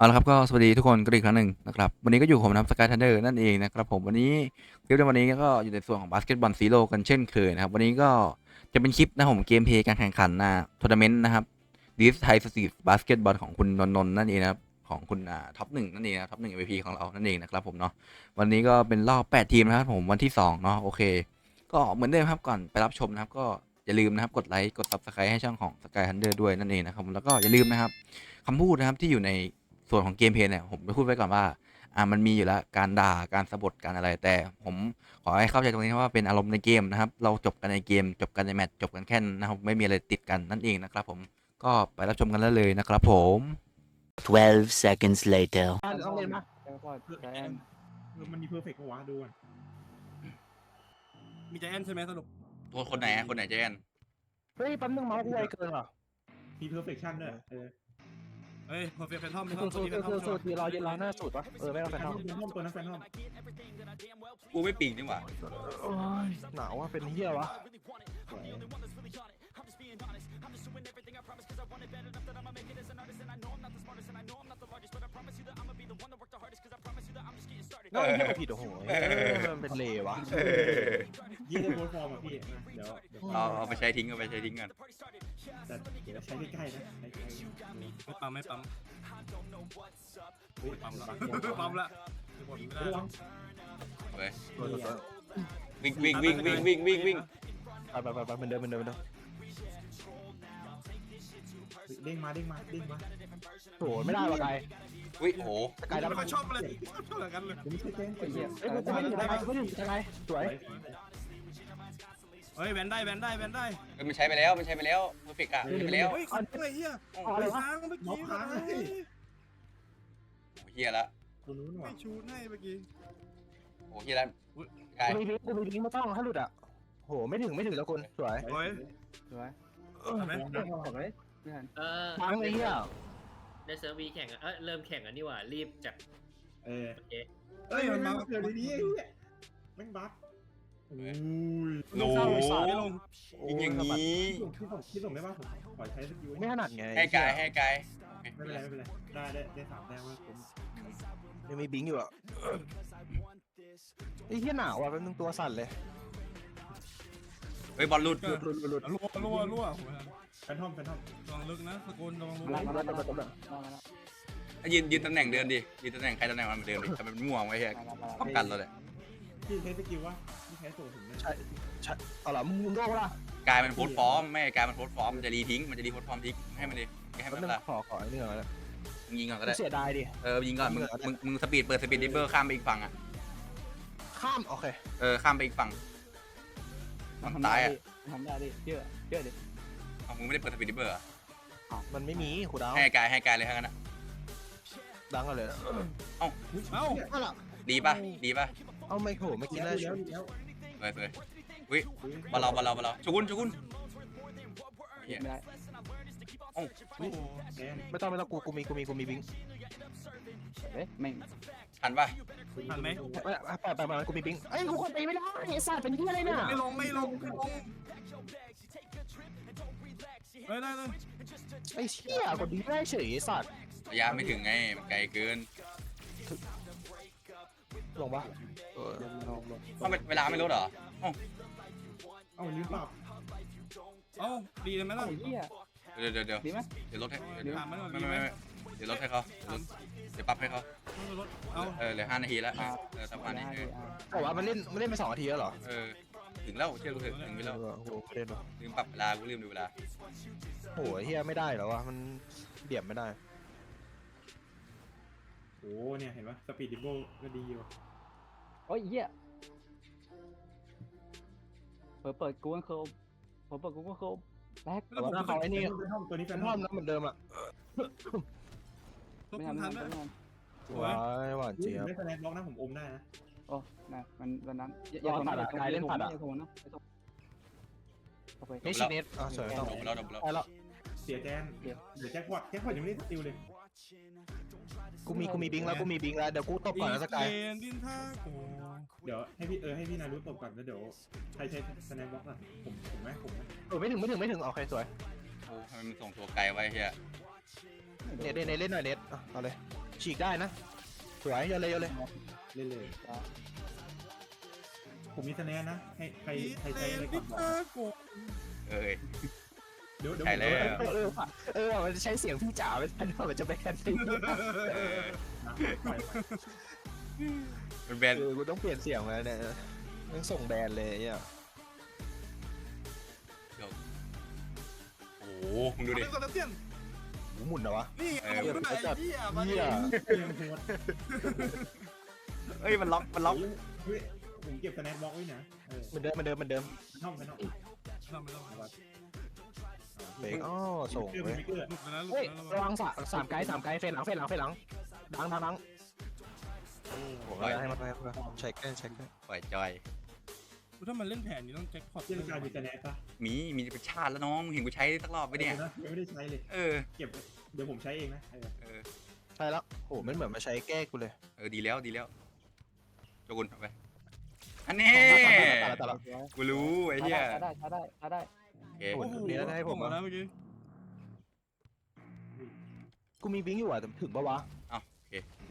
เอาละครับก็สวัสดีทุกคนกันอีกครั้งหนึ่งนะครับวันนี้ก็อยู่ผมนะครับสกายทันเดอร์นั่นเองนะครับผมวันนี้คลิปในวันนี้ก็อยู่ในส่วนของบาสเกตบอลซีโร่กันเช่นเคยนะครับวันนี้ก็จะเป็นคลิปนะผมเกมเพลย์การแข่งขันนะทัวร์นาเมนต์นะครับดิสไทยสตรีทบาสเกตบอลของคุณนนท์นั่นเองนะครับของคุณอ่าท็อปหนึ่งนั่นเองนะท็อปหนึ่ง MVP ของเรานั่นเองนะครับผมเนาะวันนี้ก็เป็นรอบ8ทีมนะครับผมวันที่2เนาะโอเค ก็เหมือนเดิมครับก่อนไปรับชมนะครับก็อย่าลืมนะครับกดไลค์กด subscribe ให้ช่องของ Sky Thunder ด้วยนั่นเองนะครับแล้วก็อย่าลืมนะครับคำพูดนะครับที่อยู่ใน ส่วนของเกมเพลย์เนี่ยผมจะพูดไว้ก่อนว่าอ่ามันมีอยู่แล้วการด่าการสะบดการอะไร แต่ผมขอให้เข้าใจตรงนี้ว่าเป็นอารมณ์ในเกมนะครับ เราจบกันในเกม จบกันในแมตช์จบกันแค่นั้นนะครับไม่มีอะไรติดกันนั่นเองนะครับ ผมก็ไปรับชมกันได้เลยนะครับผม 12 seconds later. ต้องเล่นปะแล้วก็ใจแอนเออมันมีเพอร์เฟกต์ปะวะดูก่อนมีใจแอนใช่ไหมสรุปคนไหนคนไหนเจนเฮ้ยแป๊บนึงเมาส์กูไวเกินว่ะมีเพอร์เฟกชันด้วยเออ เฮ้ยเพอร์เฟกต์แฟนทอมแฟนทสูอมตรสูตรแฟนทอสูมตรสูตรที่รอเย็นรอหน้าสูตรวะเออไม่ต้องแฟไปนททอมแฟนทอมตัวนั้นแฟนทอมกูไม่ปิงนี่หว่าำโอ้ยหนาวว่ะเป็นเหี้ยวะ สวยน่าเหี้ยผิดโอ้โหมันเป็นเลวะยี่เรื่องโพสต์ฟอร์มอะพี่นะเดี๋ยวเดี๋ยวเอาเอาไปใช้ทิ้งเอาไปใช้ทิ้งกัน แต่เดี๋ยวใช้ใกล้ๆนะใช้ใกล้ๆไม่ปั๊มไม่ปั๊มเฮ้ยปั๊มละปักเดี๋ยวปั๊มละไม่ปั๊มไม่ระได้วังโอเคนี่อะวิ่งวิ่งวิ่งวิ่งวิ่งวิ่งวิ่งไปไปไปไปเหมือนเดิมเหมือนเดิมเหมือนเดิม เด้งมาเด้งมาเด้งมาโอ้โหไม่ได้ว่ะไกลอุ้ยโหไกลแล้วไม่ชอบเลยชอบแบบนั้นเลยผมไม่ใช่แจ้งไอ้เหี้ยเอ้ยกูไม่ถึงไกลกูไม่ถึงไกลสวยเฮ้ยแวนได้แวนได้แวนได้เอ้ยมันใช้ไปแล้วมันใช้ไปแล้วเพอร์เฟกต์อะใช้ไปแล้วเฮ้ยคนไอ้เหี้ยอะไรวะค้างเมื่อกี้ค้างเลยโอ้เฮียละตัวนู้นว่ะไม่ชูให้เมื่อกี้โอ้เฮียละกายกูมีลิงก์กูมีลิงก์ไม่ต้องถ้าหลุดอะโหไม่ถึงไม่ถึงแล้วคุณสวยเฮ้ยสวย เห็นไหมของเลยเออฟังไอ้เหี้ยในเซิร์ฟวีแข่งอะเออเริ่มแข่งอันนี้ว่ะรีบจากเออเมื่อกี้เอ้ยมันมาเกิดในนี้ไอ้เหี้ยแม่งบั๊กโอ้ยโนไม่ลงยิงอย่างนี้พี่ส่งพี่ส่งได้ป่ะผมขอใช้สกิลไม่ถนัดไงให้กายให้กายไม่เป็นไรไม่เป็นไรได้ได้ได้สามแต้มว่าผมยังมีบิงอยู่อะไอ้เหี้ยหนาวอะเป็นนึงตัวสั่นเลยเฮ้ยบอลหลุดรั่วรั่วรั่วแฟ นทอมแฟนทอมลองลึกนะสกุลลองลึกมาแล้วมาแล้วมาแล้วยืนยืนตำแหน่งเดินดิยืนตำแหน่งใครตำแหน่งมันเดินดิทำเป็นม่วงไว้เฮียป้องกันเราเลยพี่ใช้สกิลว่าพี่ใช้ส่งถึงได้ใช่ใช่เอาล่ะมึงมึงโดนปะล่ะกายมันโพสต์ฟอร์มไม่กายมันโพสต์ฟอร์มมันจะรีทิ้งมันจะรีโพสต์ฟอร์มทิ้งให้มันดิให้แป๊มับนนึงละขอขอไอ้นี่ก่อนนะมึงยิงก่อนก็กูได้เสียดายดิเออยิงก่อนมึงมึงมึงสปีดเปิดสปีดดิเบอร์ข้ามไปอีกฝั่งอะข้ามโอเคเออข้ามไปอีกฝั่งฝั่งซ้ายอะทำได้ดิเชื่อเชื่อดิเอา มึงไม่ได้เปิดสปีดดิเบอร์มันไม่มีคูดาวให้กายให้กายเลยทั้งนั้นอะดังกันเลยเอ้าเอาล่ะดีป่ะดีป่ะเอาไม่โหไม่กินแล้วได้แล้วช่วยแล้วสวยสวยอุ้ยบอลเราบอลเราบอลเราชกุนชกุนเหี้ยโอ้โหแกนไม่ต้องไม่ต้องกูกูมีกูมีกูมีบิงเอ๊ะแม่งทันป่ะทันไหมไม่ไปไปไปกูมีบิงเอ้ยกูคนตีไม่ได้ไอ้สัตว์เป็นที่อะไรเนี่ยไม่ลงไม่ลงไม่ลง เฮ้ยได้เลยไอ้เชี่ยคนดีได้เฉยไอ้สัตว์ระยะไม่ถึงไงมันไกลเกินลงปะเออเพราะเวลาไม่ลดเหรอเอ้าลืมปรับเอ้าดีเลยไหมล่ะไอ้เหี้ยเดี๋ยวเดี๋ยวเดี๋ยวดีไหมเดี๋ยวลดให้เดี๋ยวถามมันหน่อยไม่ดีไม่ไหมไม่เดี๋ยวลดให้เขาเดี๋ยวลดเดี๋ยวปรับให้เขาเอ้าเออเหลือห้านาทีแล้วเออประมาณนี้เออแต่ว่ามันเล่นมันเล่นไปสองนาทีแล้วเหรอเออ ถึงแล้วเชื่อกูเถอะถึงไปแล้วเออโหเล่นวะลืมปรับเวลากูลืมดูเวลาโหเฮียไม่ได้เหรอวะมันเดี่ยมไม่ได้โอ้เนี่ยเห็นปะสปีดดิโบก็ดีอยู่โอ้ยเหี้ยเปิดเปิดกูกันโคมเปิดเปิดกูกันโคมแบ็คแต่ว่าถ้าเขาไอ้นี่แฟนทอมตัวนี้แฟเป็นนทท่ออมมนะเหมือนเดิมอะทุบไม่ทัทำนไม่ไหมทำไม่ทสวยว้ายหวานอุ้ยเจี๊ยบไม่แสดงบล็อกนะผมอมได้นะำ โอ้นะมันวันนั้นรอผัดอะกายเล่นผัดอะอย่าโทงนะอย่าโทงโอเคเฮ้ยชิเนตอะสวยต้องจบแล้วจบแล้วไปแล้วเสียแจนเดี๋ยวแจ็คพอตแจ็คพอตยังไม่ได้สติลเลยกูมีกูมีบิงแล้วกูมีบิงแล้วเดี๋ยวกูตบก่อนนะสกายเนดินท่าโอ้เดี๋ยวให้พี่เออให้พี่นารุตบก่อนแล้วเดี๋ยวใครใช้แสดงบล็อกอะผมผมไหมผมไหมเออไม่ถึงไม่ถึงไม่ถึงโอเคสวยโอ้ทำไมมึงส่งตัวไกลไว้เฮียเน็ตเน็ตเน็ตเล่นหน่อยเน็ตอะเอาเลยฉีกได้นะสวยโยนเลยโยนเลย เล่นเลยจ้าผมมีสแนนนะให้ใครใครเตใช้อะไรก่นิอนดบอกเออกูเอ้ย เดี๋ยวเดี๋ยวใช่แล้วเออเออว่ะเออว่ะมันใช้เสียงพี่จ๋าไม่ทันว่ามันจะแบนสินะปล่อยไปเป็นแบนเออกูต้องเปลี่ยนเสียงแล้วเนี่ยต้องส่งแบนเลยไอะโอ้โหมึงดูดิ เป็นโซลเซียนหูหมุนเหรอวะ นี่เอเอาอไปไหนเหี้ยมาเหี้ยเตรียมโพส เอ้ยมันล็อกมันล็อกเฮ้ยผมเก็บสแนนบล็อกไว้นะเออเหมันเดิมเหมันเดิมเหมันเดิมนอกไปนอกทำไปแล้วเอาไว้เบรกอ้อส่งเกลือเว้ยไม่เกลือหลุดไปแล้วหลุดเฮ้ยไปแล้วระวังสามสามไกด์สามไกด์เฟนหลังเฟนหลังเฟนหลังดังดังดังโอ้โหให้มันให้มันเช็คได้เช็คได้ปล่อยจอยถ้ามันเล่นแผนนี้ต้องแจ็คพอตเรื่องการมีสแนนปะมีมีเป็นชาติแล้วน้องมึงเห็นกูใช้สักรอบไปเนี่ยออนะยังไม่ได้ใช้เลย เออ เก็บไว้เดี๋ยวผมใช้เองนะเออเออ ใช่แล้วโอ้โหมันเหมือนมาใช้แก้กูเลย เออดีแล้วดีแล้วโจกุนเอาไปอันนี้ตายแล้วตายแล้วกูรู้ไอ้เหี้ยช้าได้ช้าได้ช้าได้ โอเคโอ้โหนี่แล้วให้ผมมาอะแล้วเมื่อกี้กูมีบิงอยู่อะแต่ถึงปะวะโ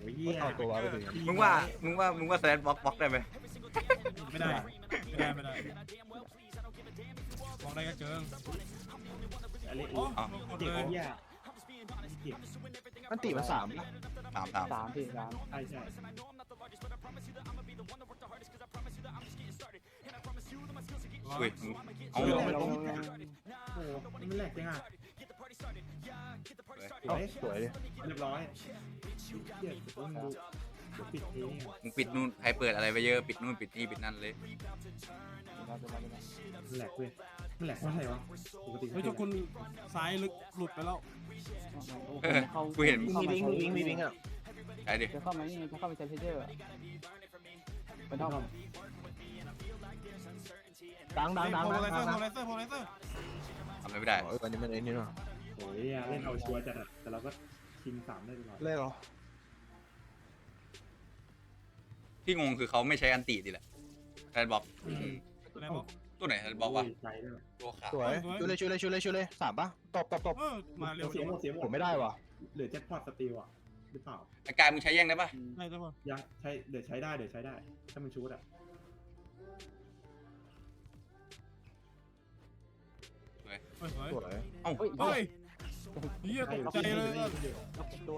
อ้ยเหี้ยเอาตัววะไปถึงมึงว่ามึงว่ามึงว่าแซนบล็อกบล็อกได้ไหมไม่ได้ ไม่ได้ ไม่ได้มองได้ก็เจออะไรโอ้เออหมดเก็บเลยเหี้ยเก็บมันตีมันสามปะสามสามสามพี่สามใช่ใช่ อุ้ยเอาลลงงลงลงโอ้โหมันแหลกจังอะสเอ้าวยสวยดิเรียบร้อยเหี้ยต้องดูเดี๋ยวปิดเองอะมึงปิดนู่นใครเปิดอะไรไปเยอะปิดนู่นปิดนี่ปิดนั่นเลยมันแหลกเว้ยมันแหลกเพราะอะไรวะปกติเฮ้ยเจ้าคุณซ้ายลึกหลุดไปแล้วเออกูเห็นมีบิงมีบิงมีบิงอะใช่ดิจะเข้ามานี่จะเข้าไปใช้เพเจอร์เป็นเท่ากัน ดังดังดังโพดังลาดังเซอร์โพลาเซอร์โพลาเซอร์ทำอะไรไม่ได้เอออันนี้มันไอ้นี่เนาะโอ้ยอะเล่นเอาชัวร์จัดอะแต่เราก็ชิงสามได้ตลอดเล่นเหรอที่งงคือเขาไม่ใช้อันติดิแหละแซนบล็อกอะไรบอกตัวไหนแซนบล็อกวะใจด้วยตัวขาวสวยช่วยเลยช่วยเลยช่วยเลยช่วยเลยสามปะตบตบตบเออมาเร็วเสียหมดเสียหมดผมไม่ได้ว่ะเหลือแจ็คพอตสตีลอะหรือเปล่าไอ้กายมึงใช้แย่งได้ปะได้เจ้าคุณยังใช้เดี๋ยวใช้ได้เดี๋ยวใช้ได้ ถ้ามันชูดอะ เฮ้ยเฮ้ยสวยเอ้าเฮ้ยเฮ้ยเฮียตกใจเลยล็อกตัว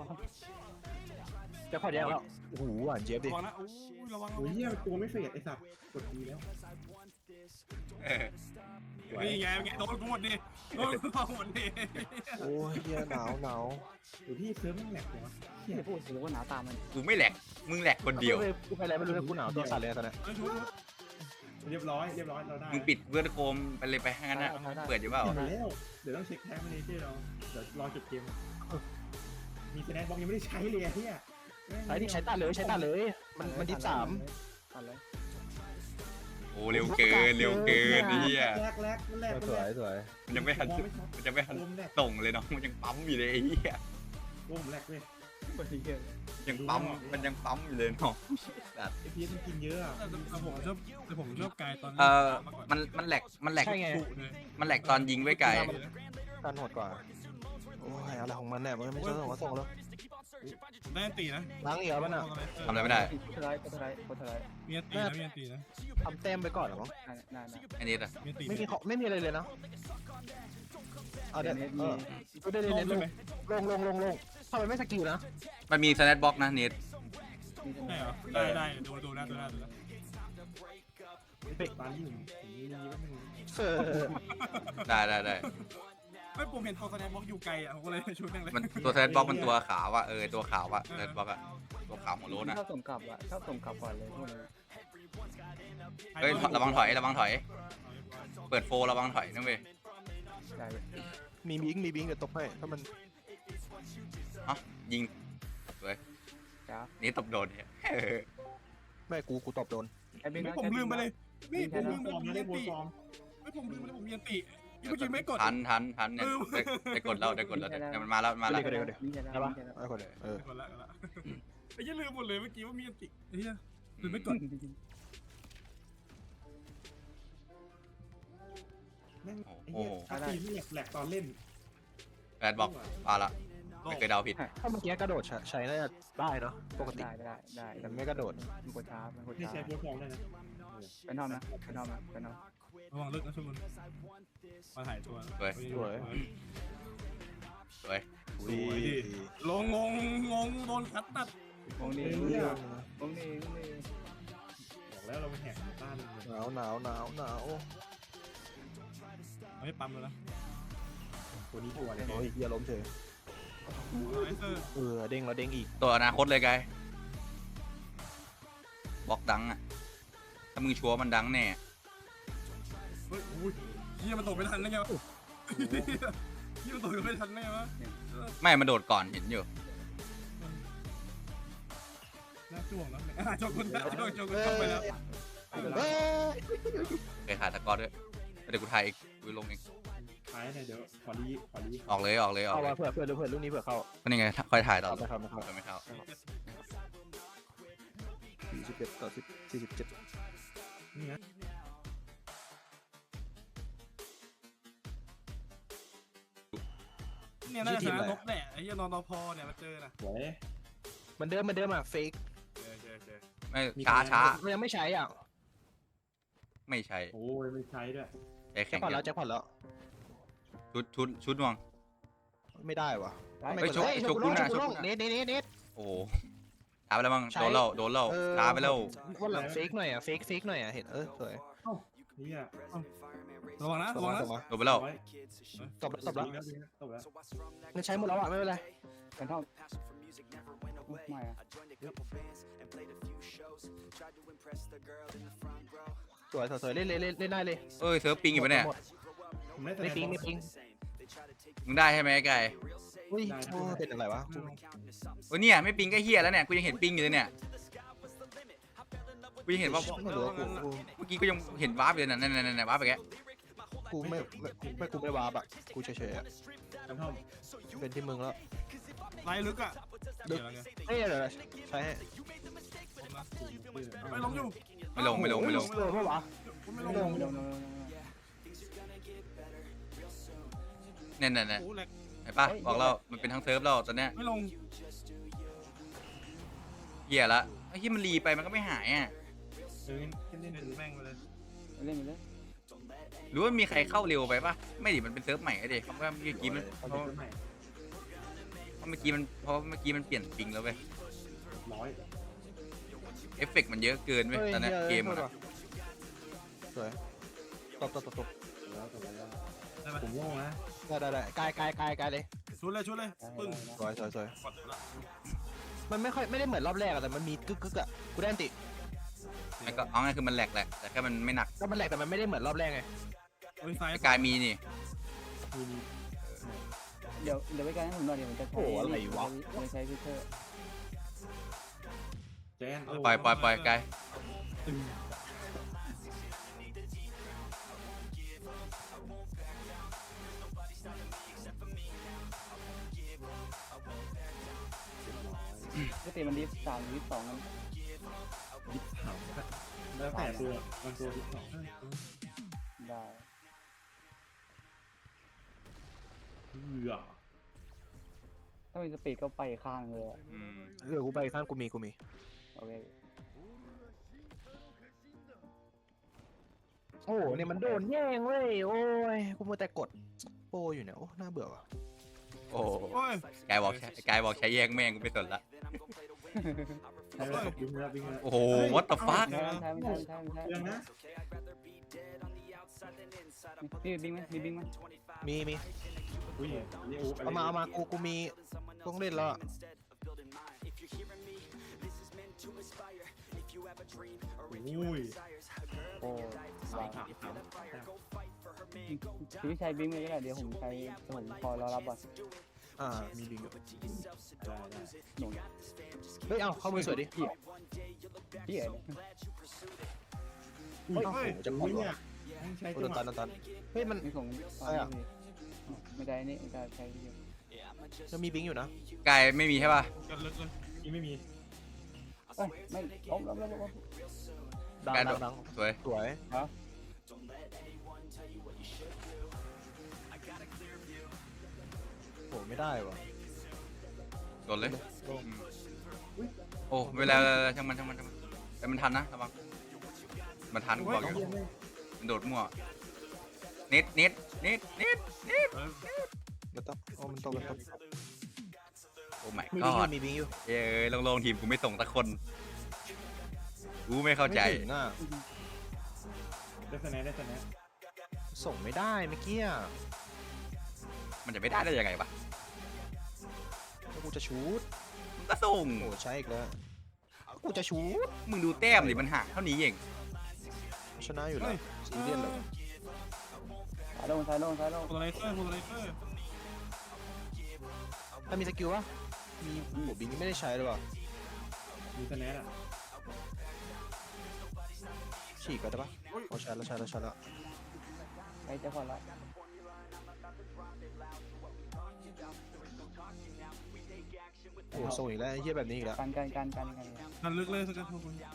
จะพอแย่งแล้วโอ้โหหวานเจี๊ยบดิระวังนะโอ้ยระวังโอ้ยเหี้ยตัวไม่เฟดไอ้สัตว์กดดีแล้วเออนี่ไงไงโดนกูหมดดิโดนกูหมดดิโอ้ยเฮียหนาวหนาวเดี๋ยวพี่เซิร์ฟมันแหลกเลยวะเฮียพูดถึงว่าหนาตามันกูไม่แหลกมึงแหลกคนเดียว กูไปอะไรไม่รู้นะกูหนาวตัวสั่นเลยตอนนี้เฮ้ยชุบ เรียบร้อยเรียบร้อยเราได้มึงปิดเวอร์โคมไปเลยไปให้งั้นนะเปิดอยู่เปล่าเปิดแล้วเดี๋ยวต้องเช็คแท็กมาเนเจอร์เราเดี๋ยวรอจบเกมมีสแนนบ็อกยังไม่ได้ใช้เลยอะเฮียใช้ที่ใช้ตัดเลยใช้ตัดเลย มันมันที่สามตัดเลยโอ้เร็วเกินเร็วเกินไอ้เหี้ยแรกแรกมันแรกมันสแรวยกสวยมันยังไม่ทันมองไม่ชัดมันยังไม่ทันลมแรกส่งเลยเนาะมันยังปั๊มอยู่เลยไอ้เหี้ยลมแรกเว้ย คนที่เกิดยังปั๊มมันยังปั๊มอยู่เลยเนาะไอพีมันกินเยอะอะแต่ผมชอบแต่ผมชอบกายตอนเออมันมันแหลกมันแหลกใช่ไงดุเลยมันแหลกตอนยิงไว้ไกลการโหดกว่า โอ้ยอะไรของมันเนี่ยมันไม่ใช่ส่งมาส่งแล้วได้ตีนะล้างอีกแล้วมันอะทำอะไรไม่ได้โคตรไรโคตรไรโคตรไรมีตีนะมีตีนะทำเต็มไปก่อนเหรอมั้งนานอันนี้อะมีตีไม่มีของไม่มีอะไรเลยนะเอาเดี๋ยวเออก็ได้เลยลเน้งนใช่ลงไหมลงลงลงลง ทำไมไม่สกิลนะมันมีสแนตบ็อกนะเน็ตใช่เหรอได้ได้ดูดูนะดูนะดูนะเป็ดปลาลิ่มผมมีว่ามันเออได้ได้ได้ไม่ผมเห็นตัวแสดงบล็อกอยู่ไกลอะผมก็เลยช่วยแม่งเลยมันตัวสแนตบ็อกมันตัวขาวอะเออตัวขาวอะสแนตบ็อกอะตัวขาวหัวโล้นอะชอบส่งกลับอะชอบส่งกลับก่อนเลยพวกนี้เฮ้ยระวังถอยระวังถอย เปิดโฟระวังถอยนะเว้ยใช่มีบิงมีบิงเดี๋ยวตบให้ถ้ามัน อ๋อยิงจ้านี่ตบโดนเนี่ยเออไม่กูกูตบโดนไอ้บิงไม่ผมลืมไปเลย นี่ผมลืมฟไปอร์มผมนะมีได้อันโบตีฟอร์มไม่ผมลืมไปเลยผมมีอันตีเมื่อกี้ไม่กด ทันทันทันเนี่ยได้ได้กดแล้วได้กดแล้วเนี่ยมันมาแล้วมันมาแล้วนี่จะได้ได้ปะไอ้คนเออไม่กดละกดละไอ้ยี่ลืมหมดเลยเมื่อกี้ว่ามีอันติเฮียลืมไม่กดแม่งไอ้เหี้ยอาตีนี่แหลกแหลกตอนเล่นแบดบอกมาละ ไม่เคยเดาผิด ถ้าเมื่อกี้กระโดดใช้ใช้น่าจะได้เนาะปกติได้ได้ได้แต่ไม่กระโดดมันกดช้ามันกดที่ช้าใช้โพสต์ฟองได้นะเป็นทอมนะเป็นทอมนะเป็นทอมระวังเลิกนะชุนมาถ่ายตัวสวย สวย สวยสวยดิลงงงงงโดนคัดตัดวงนี้เฮ้วงยนี้เนี่ยวงนี้วงนี้บอกแล้วเราไปแหกบ้านเลยหนาวหนาวหนาวหนาวไม่ปั๊มแล้วนะตัวนี้ตัวเลยโอ้ยเฮียล้มเฉยไอ เซอร์เออเด้งแล้วเด้งอีกตัวอนาคตเลยไกด์บล็อกดังอะ ถ้ามึงชัวร์มันดังแน่เฮ้ยอุ้ยเฮียมันตกไม่ทันได้ไงวะเฮียมันตกไม่ทันได้ไงวะไม่มันโดดก่อนเห็นอยู่น่าจ้วงแล้วเนี่ยจ้วงคนน่าจ้วงจ้วงคนเข้าไปแล้ว เฮ้ย เคยขาดตะกร้อด้วยเดี๋ยวกูถ่ายอีกกูลงเองท้ายเนี่ยเดี๋ยวขอรีขอรีออกเลยออกเลยออกเอาเลมายเผื่อเผื่อเผื่อลูกนี้เผื่อเข้าก็นี่ไงคอยถ่ายตอนเอาไปครับนะครับไม่เท่าสี่สิบเอ็ดต่อสิบสี่สิบเจ็ดนี่นะเนี่ยน่าจะชนะนกแน่ไอ้เฮียนอนตพอเนี่ยมาเจอน่ะสวยมันเดิมมันเดิมอะเฟกเจอเจอเจอไม่ช้าช้ามันยังไม่ใช้อะไม่ใช่โอ้ยไม่ใช้ด้วยใจแจ็แข็คงพอตเยแล้วอะแจ็คพอตแล้ว ชุดชุดชุดนวง ไม่ได้วะได้เฮ้ยโชว์โชว์กูหน่าโชว์กูหน่าเน็ตเน็ตเน็ตเน็ตโอ้โหช้าไปแล้วมั้งใช้ โดนเราโดนเราเออช้าไปแล้ววันหลังเฟกหน่อยอะเฟกเฟกหน่อยอะเห็นเออสวยเนี่ยระวังนะตระบวังมานะตบมา โดนไปแล้วร้อยตบแล้วตบแล้วดีดีตบแล้ว มันใช้หมดแล้วอะไม่เป็นไรเป็นทอมไม่อะสวยสวยสวยเล่นเล่นเล่นเล่นได้เลย เอ้ยเซิร์ฟปิงอยู่ปะเนี่ย หมด ผมได้ไม่ปิงไม่ปิงมึงได้ใช่ไหมไอ้ไก่อุ้ยโอ้เป็นอะไรวะโอ้ยเนี่ยไม่ปิงก็เฮียแล้วเนี่ยกูยังเห็นปิงอยู่เลยเนี่ยกูยังเห็นว่าไม่รู้ว่ากูกูเมื่อกี้กูยังเห็นวาร์ปอยู่เลยนะนั่นนั่นนั่นวาร์ปไปแกกูไม่ไม่ไม่กูไม่วาร์ปอะกูเฉยๆอะกันท่อมเป็นที่มึงแล้วไล่ลึกอะเดี๋ยวไงเอ้ยเดี๋ยวใช้ให้ไม่ลงอยู่ไม่ลงไม่ลงไม่ลงเออไม่วะไม่ลง เนี่ยเนี่ยเนี่ยโอ้แหลกเห็นปะบอกเรามันเป็นทั้งเซิร์ฟเราตอนเนี้ยไม่ลงเฮียละไอ้ที่มันรีไปมันก็ไม่หายอะเออเล่นเล่เล่นนแม่งไปเลยเล่นไปเลยหรือว่ามีใครเข้าเร็วไปปะไม่ดิมันเป็นเซิร์ฟใหม่ไอ้เด็กเพราะว่าเมื่อกี้มันเอาเพราะเล่นใหม่เพราะเมื่อกี้มันเพราะเมื่อกี้มันเปลี่ยนปิงแล้วเว้ยร้อยเอฟเฟกต์มันเยอะเกินเว้ยตอนเนี้ยเกมมันอะสวยตบตบตบตบแล้วตบแล้วได้ไหม ผมโง่นะได้ได้ได้กายกายกายกายเลยชุดเลยชุดเลยปึ้งสวยสวยสวยกดละมันไม่ค่อยไม่ได้เหมือนรอบแรกอะแต่มันมีกึกกึกอะกูได้อันติมันก็เอาง่ายคือมันแหลกแหละแต่แค่มันไม่หนักก็มันแหลกแต่มันไม่ได้เหมือนรอบแรกไงโอ้ยซ้ายไอ้กายมีนี่มีมีเดี๋ยวเดี๋ยวไปกันให้ผมหน่อยเดี๋ยวผมจะใช้ผมจะใช้ฟิเตอร์แจนปล่อยปล่อยปล่อยกาย ปกติมันดิฟสามดิฟสองกันยิบสามแล้วแต่ตัวบางตัวยิบสองได้เบื่อถ้ามีสปีดก็ไปข้างเลยอะอืมเออกูไปข้างกูมีกูมี โอเคโอ้โหเนี่ยมันโดนแย่งเว้ยโอ้ยกูมัวแต่กดโป้อยู่เนี่ยโอ้น่าเบื่อว่ะ โอ้โอ้ยกายบอกใช้กายบอกใช้แยกแม่งกูไปสนละ ใช้แบบวิ่งแล้ววิ่งแล้วโอ้โห what the fuck ไม่ใช่ไม่ใช่ไม่ใช่ไม่ใช่เรื่องนะมีบิงไหมมีบิงไหมมีมีอุ้ยนี่โอ้เอามาเอามากูกูมีต้องเล่นแล้วอะ อุ้ยโอ้ สามสามสามพี่ใช้บิงเลยก็ได้เดี๋ยวผมใช้ผมพอรอรับก่อนอ่า มีบิงอยู่ได้ได้หนุนเฮ้ย เอาเข้ามือสวยดิพี่พี่เอ๋อุ้ยโอ้โหจะหมอุ้ดยเหรเนี่อยต้องใช้โอ้จัโดงนหตันวะโดนตันเฮ้ย มันไม่ส่งอะไรอะไม่ได้นี่ไม่ได้ใช้วิดีโอยังมีบิงอยู่นะกายไม่มีใช่ป่ะกันลึกเลยนี่ไม่มีเอ้ยไม่ล้มล้มล้มล้มดังการโดดัดงดังสวยสวยครั ไม่ได้วะดนเลย โล่งอืมโอ้เวลาช่างมันช่างมันช่างมันแต่มันทันนะระวังมันทันกูบอกอยู่มันโดดมั่วเน็ตเน็ตเน็ตเน็ตเน็ตเออมันต้องโอ้มันต้องมันต้องโอ้ my มีบิงอยู่ god มีบิงอยู่เอ้ยลงลงๆทีมกูไม่ส่งตะคนกูไม่เข้าใจ ไม่ถึงอะได้สแนนได้สแนนส่งไม่ได้เมื่อกี้อะมันจะไม่ได้ได้ยังไงวะแล้ว กูจะชูดมันก็ส่งโอ้ใช่อีกแล้วกูจะชูดมึงดูแต้มดิมันห่างเท่านี้เองชนะอยู่แล้วซีเรียสเลยสายลงสายลงสายลงโพลาไรเซอร์โพลาไรเซอร์ถ้ามีสกิลวะมีโอ้บิงไม่ได้ใช้เลยว่ะมีสแนนอะฉีกไปได้ปะโอ้ใช้แล้วใช้แล้วใช้แล้วใครจะพอละ อ้ส่งอีกแล้วไอ้เหี้ยแบบนี้อีกแล้ว กันกันกันกันกันทันลึกเลยสักกันทุกคนเหี้ย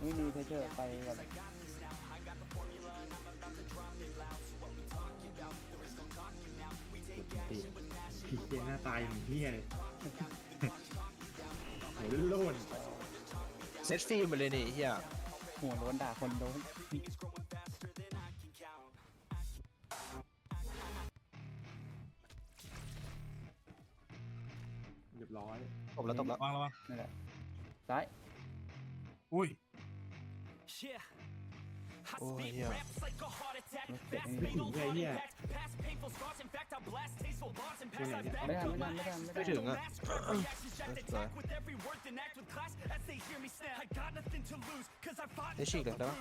ไม่มีเพเชอร์ไปแบบผีเกยหน้าตายอย่างเฮี้ยเลยโหโล่นเซตฟิล์มไปเลยนี่ไอ้เหี้ยหัวโดนด่าคนโดน แล้วตบแล้ววางแล้ววะนั่นแหละซ้ายอุ้ย โอ้ยเหี้ยเจ็บไม่ถึงเลยเฮี้ยตัวไหนเนี่ย ไม่ได้ไม่ได้ไม่ได้ไม่ได้ไม่ถึงอะสวยได้ฉีกเลยได้ปะ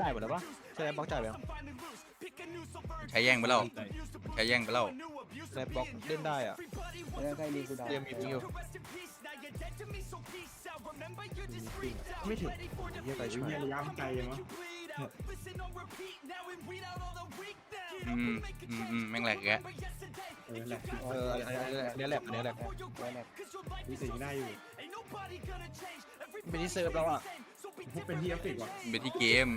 จ่ายหมดแล้วปะใช่ไหมบล็อกจ่ายไปยังใช้แย่งไปแล้วใช้แย่งไปแล้วในบล็อกเล่นได้อะไม่ได้ใครดีกูด่าเตรียมมี บิงอยู่ไม่ถึงเหี้ยไกลชิบเฮี้หายยระยะมันไกลยังวะอืมอืมอืมแม่งแหลกแกะเออแหละเอออันนี้อันนี้แหลกอันนี้แหลกไว้แหลกวิสิงได้อยู่เป็นที่เซิร์ฟแล้วอะพวกเป็นที่เอฟเฟกต์ว่ะเป็นที่เกม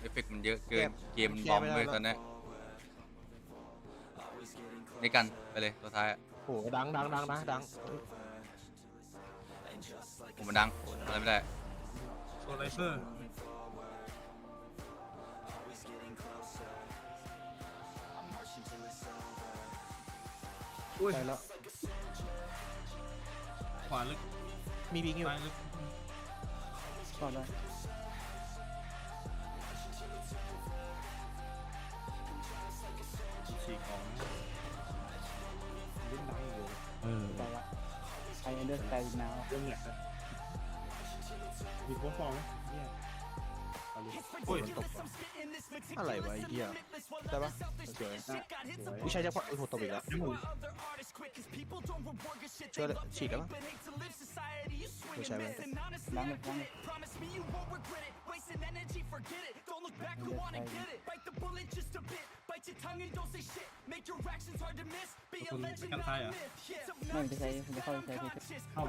เอฟเฟกต์มันเยอะเกิน เกมมันบอมแก้ไม่ได้เลยแล้วตอนนี้นี่กัน ไปเลย ตัวท้ายอะโหดังดังดังนะดัง ผมมันดังอะไรไม่ได้โพลาไรเซอร์ใช่แล้ว ขวาลึกมีบิงอยู่ซ้ายลึกต่อเลยฉีกของเล่นดังอยู่เออ ต่อละไอเอนเดอร์สไตล์นาวเรื่องแหลกนะ มีโค้ด ฟองไหมเฮี้ยเอาเลยอุ้ยอะไรวะไอ้เหี้ยได้ปะสวยได้สวยผู้ชายจะพอโอ้โหตบอีกแล้วน้ำหมูช่วยเลยฉีกได้ปะผู้ชายมันล้างเลยล้างเลยคุณเป็นกันท้ายเหรอะไม่จะใช้จะเข้าใช้เพเชอร์เข้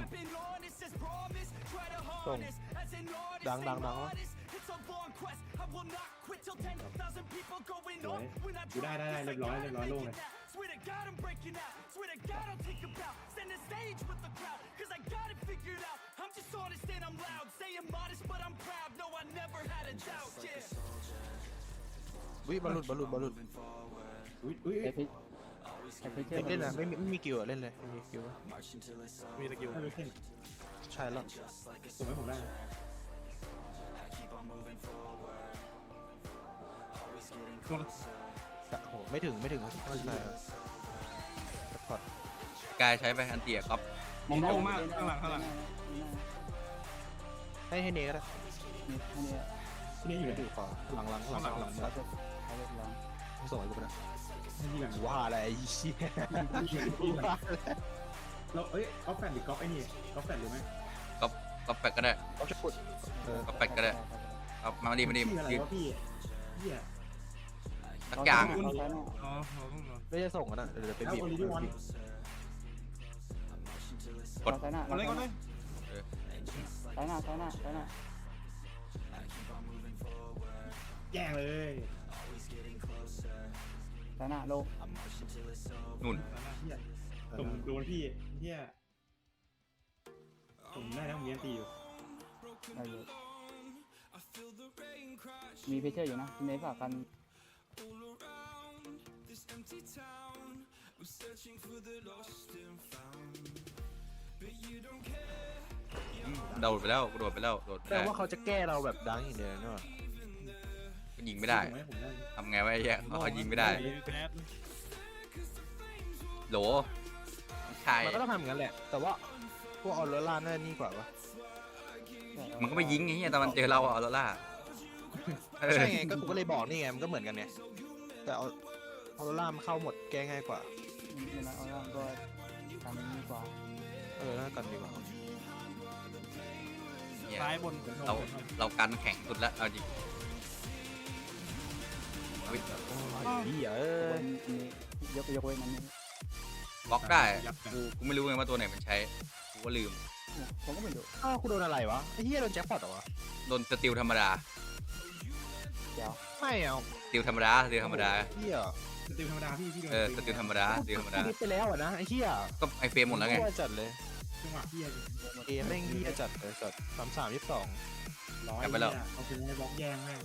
าส่งดังดังดังวะสวยกูได้ได้ได้เรียบร้อยเรียบร้อยโล่งเลยวิบอลลุดบอลลุดบอลลุดอุ้ยอุ้ยใช้เพใช้เพเชอร์เล่นนะไม่มีไม่มีกิวอะเล่นเลยไม่มีกิวอะมีตะกิ้วถ้าเป็นเส้นใช่แล้วส่งให้ผมได้นะตัว โอ้โหไม่ถึงไม่ถึงไม่ใช่อะสปอร์ตกายใช้ไปอันเตียก๊อปมองได้โล่งมากข้างหลังข้างหลังให้ให้เนก็ได้นี่นี่ที่นี่อยู่ไหนดูขวาหลังหลังหลังหลังหลังเขาจะเขาจะล้างส่งให้กูไปนะที่หลังว่าอะไรไอ้เหี้ยที่หลังเราเอ้ยก๊อฟแฟนหรือก๊อฟไอ้นี่ก๊อฟแฟนหรือไม่ก๊อปแปกก็ได้เขาจะกดเออก๊อปแปกก็ได้ เอามาดีมาดีชื่ออะไรยืนวะพี่เฮียสักอย่างเขาใช้หน้าอ๋อเราต้องรอไม่ได้ส่งกันนะเดี๋ยวเดี๋ยวไปแล้วบีบโอลิวิวันเขาใช้หน้าเอาเลยเอาเลยใช้หน้าใช้หน้าใช้หน้าแย่งเลยชนะโลกนุ่นเฮียผมโดนพี่เฮียผมได้นะผมเรียนตีอยู่ ได้อยู่ มีเพชเชอร์อยู่นะเมย์ฝากกันโดดไปแล้วโดดไปแล้วโดดไปแต่แล้วว่าเขาจะแก้เราแบบดังอย่างเดียวนี่หว่ายิงไม่ได้ผมให้ผมได้ทำไงวะไอ้เหี้ยเขายิงไม่ได้โหลใช่มันก็ต้องทำอย่างนั้นแหละ แต่ว่าพวกออโรล่าน่านี่กว่าวะมันก็ไม่ยิงไงเหี้ยตอนมันเจอเราอะเอาแล้วล่ะ เออใช่ไงก็กูก็เลยบอกนี่ไงมันก็เหมือนกันไงแต่เอาออโรล่ามันเข้าหมดแก้ง่ายกว่านี่นะเอาละก็ทำดีกว่าเออน่ากันดีกว่าเนี่ยซ้ายบนเราเรากันแข่งสุดแล้วเอาจริงเฮ้ยไอ้เหี้ยเอเอออมียกยกเว้นนั้นนี่บล็อกได้ยับกันกูกูไม่รู้ไงว่าตัวไหนมันใช้กูก็ลืมเนี่ยผมก็ไม่รู้อ้าวกูโดนอะไรวะไอ้เหี้ยโดนแจ็คพอตเหรอวะโดนสติลธรรมดาเดี๋ยว ไม่เอาสติลธรรมดาสติลธรรมดาเหี้ยสติลธรรมดาพี่พี่โดนเออสติลธรรมดาสติลธรรมดากูดิสไปแล้วอะนะไอ้เหี้ยก็ไอเฟรมหมดแล้วไงรั่จัดเลยจังหวะพี่เกมแม่งเหี้ยจัดเลยสัตว์สามสามยี่สิบสองร้อยกลับไปแล้วเนี่ยเอาเป็นไอ้บล็อกแย่งแม่ง